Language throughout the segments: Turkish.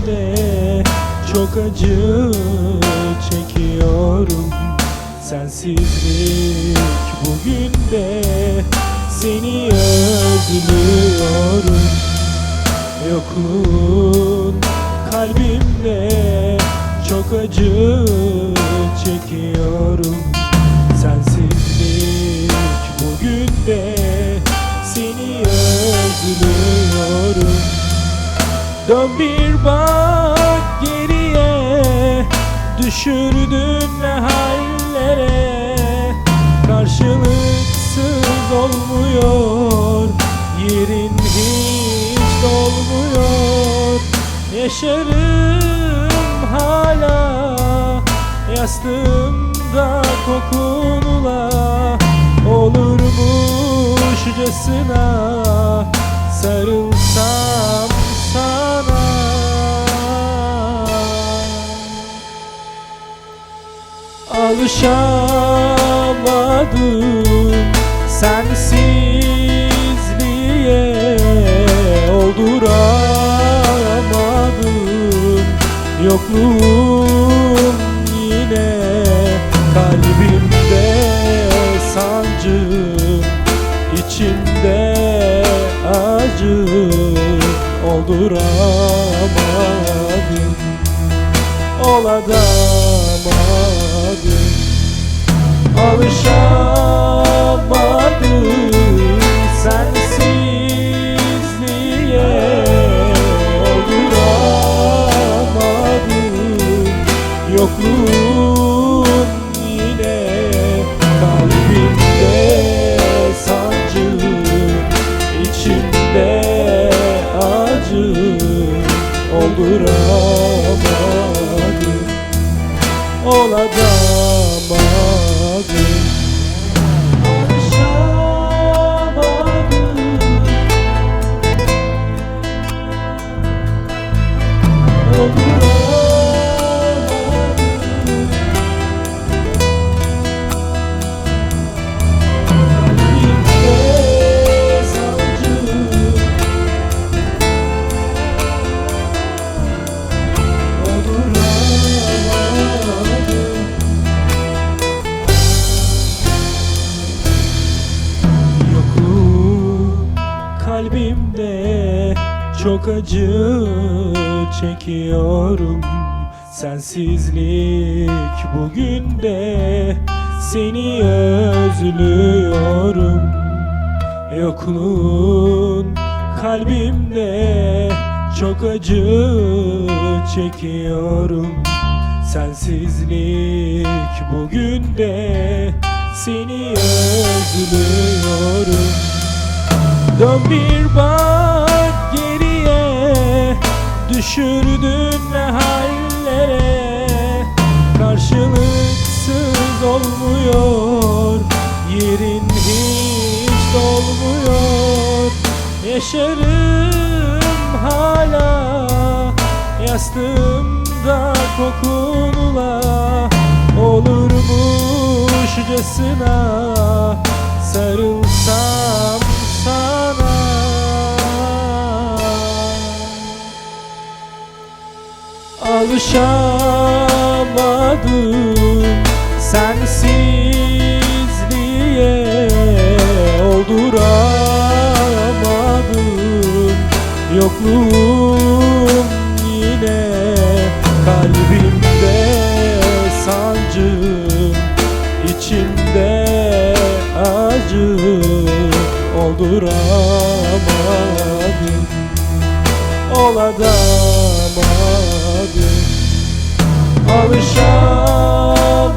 içinde çok acı çekiyorum. Sensizlik bugün de seni özlüyorum. Yokluğum Dön bir bak geriye Düşürdün ne hallere. Karşılıksız olmuyor Yerin hiç dolmuyor. Yaşarım hala Yastığımda kokunla Olurmuşçasına Sarılsam Alışamadım sensizliğe Olduramadım. Yokluğum yine Kalbimde sancım içimde acı Olduramadım. Oladamadım Alışamadım sensizliğe Olduramadım yokluğun yine Kalbimde sancı içimde acı. Olduramadım Oladamadım çok acı çekiyorum Sensizlik bugün de. Seni özlüyorum Yokluğun kalbimde. Çok acı çekiyorum Sensizlik bugün de. Seni özlüyorum. Dön bir bak Düşürdün ne hallere. Karşılıksız olmuyor. Yerin hiç dolmuyor. Yaşarım hala. Yastığımda kokunla Olurmuşçasına Sarılsam sana Alışamadım sensizliğe Olduramadım. Yokluğum yine Kalbimde sancım içimde acı Olduramadım. Oladamadım Alışamadım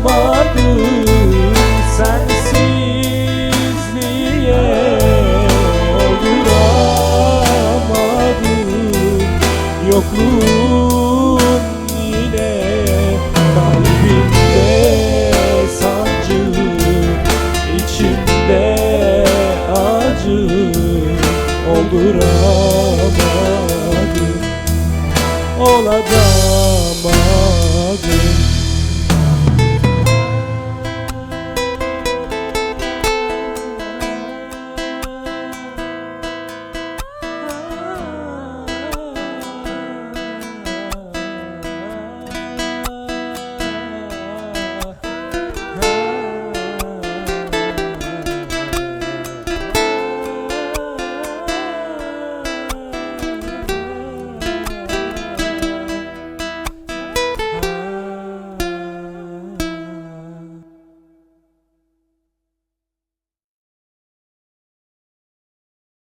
sensizliğe. Olduramadım yokluğun yine. Kalbimde sancı içimde acı. Olduramadım Oladamadım